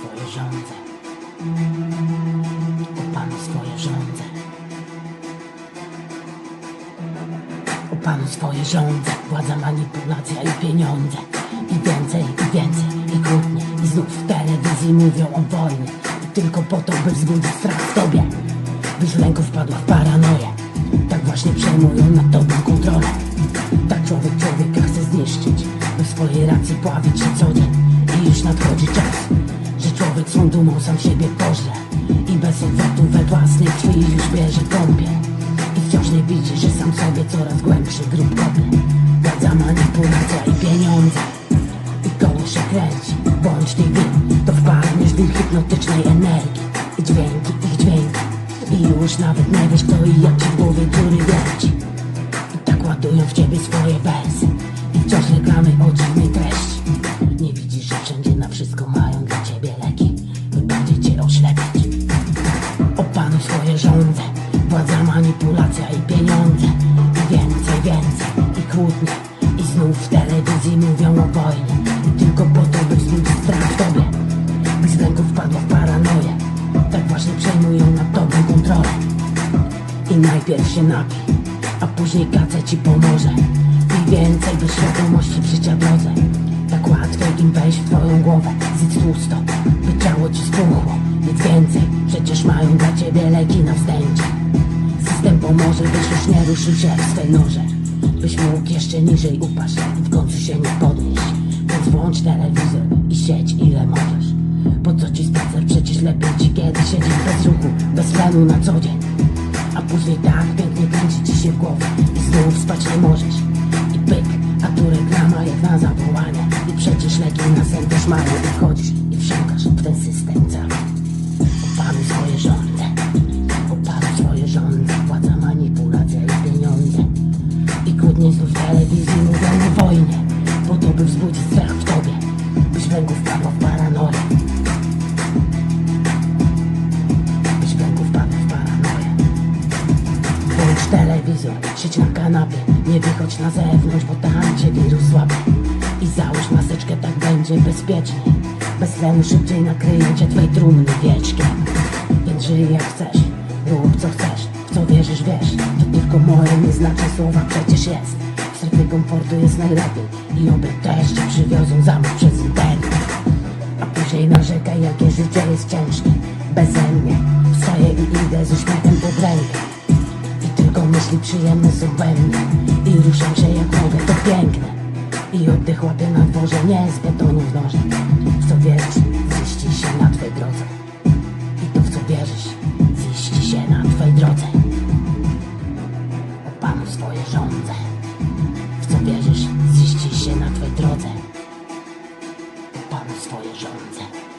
swoje żądze. O Panu swoje żądze. O Panu swoje żądze. Władza, manipulacja i pieniądze. I więcej, i więcej, i kłótnie. I znów w telewizji mówią o wojnie. I tylko po to, by wzbudzić strach w tobie. Byś lęku wpadła w paranoję. Tak właśnie przejmują nad tobą kontrolę. Tak człowiek człowieka chce zniszczyć By swojej racji pławić się co dzień I już nadchodzi czas człowiek swą dumą sam siebie pożre. I bez odwrotu we własnej krwi już bierze kąpiel I wciąż nie widzi, że sam sobie coraz głębszy grób kopie. Władza, manipulacja i pieniądze. I koło się kręci Bądź TV To wpadniesz w wir hipnotycznej energii. I dźwięki, ich dźwięki. I już nawet nie wiesz kto i jak ci w głowie dziury wierci. I tak ładują w ciebie swoje wersy manipulacja i pieniądze. I więcej, więcej I kłótnie. I znów w telewizji mówią o wojnie. I tylko po to, by wzbudzić strach w tobie. Byś z ręką wpadła w paranoję. Tak właśnie przejmują nad tobą kontrolę. I najpierw się napij, a później kaca ci pomoże. I więcej do świadomości życia drodze. Tak łatwo im wejść w twoją głowę. Zjedz tłusto, by ciało ci spuchło. Nic więcej, przecież mają dla ciebie leki na wstęcie Pomoże, byś już nie ruszył się w swej norze Byś mógł jeszcze niżej upaść i w końcu się nie podnieść. Więc włącz telewizor i siedź ile możesz. Po co ci spacer, przecież lepiej ci kiedy siedzieć bez ruchu, bez tlenu na co dzień. A później tak pięknie kręci ci się w głowę I znów spać nie możesz. I pyk, a tu reklama jak na zawołanie. I przecież leki na sen też mają I telewizji mówią o wojnie Po to by wzbudzić strach w tobie Byś w ręku wpadła w paranoję. Byś w ręku wpadła w paranoję. Włącz telewizor, siedź na kanapie Nie wychodź na zewnątrz, bo tam cię wirus złapie. I załóż maseczkę, tak będzie bezpiecznie. Bez tlenu szybciej nakryją cię twej trumny wieczkiem. Więc żyj jak chcesz, rób co chcesz W co wierzysz, wiesz To tylko moje nie znaczy słowa, przecież jest Strefie komfortu jest najlepiej. I też cię przywiozą zamóż przez internet a później narzekaj, jakie życie jest ciężkie. Beze mnie wstaję i idę z uśmiechem pod rękę I tylko myśli przyjemne są we mnie. I ruszam się jak mogę, to piękne. I oddech łapię na dworze, nie z betonu w noże. W co wierzysz, ziści się na twej drodze. I to w co wierzysz, ziści się na twej drodze. Opanuj swoje żądze swoje żądze.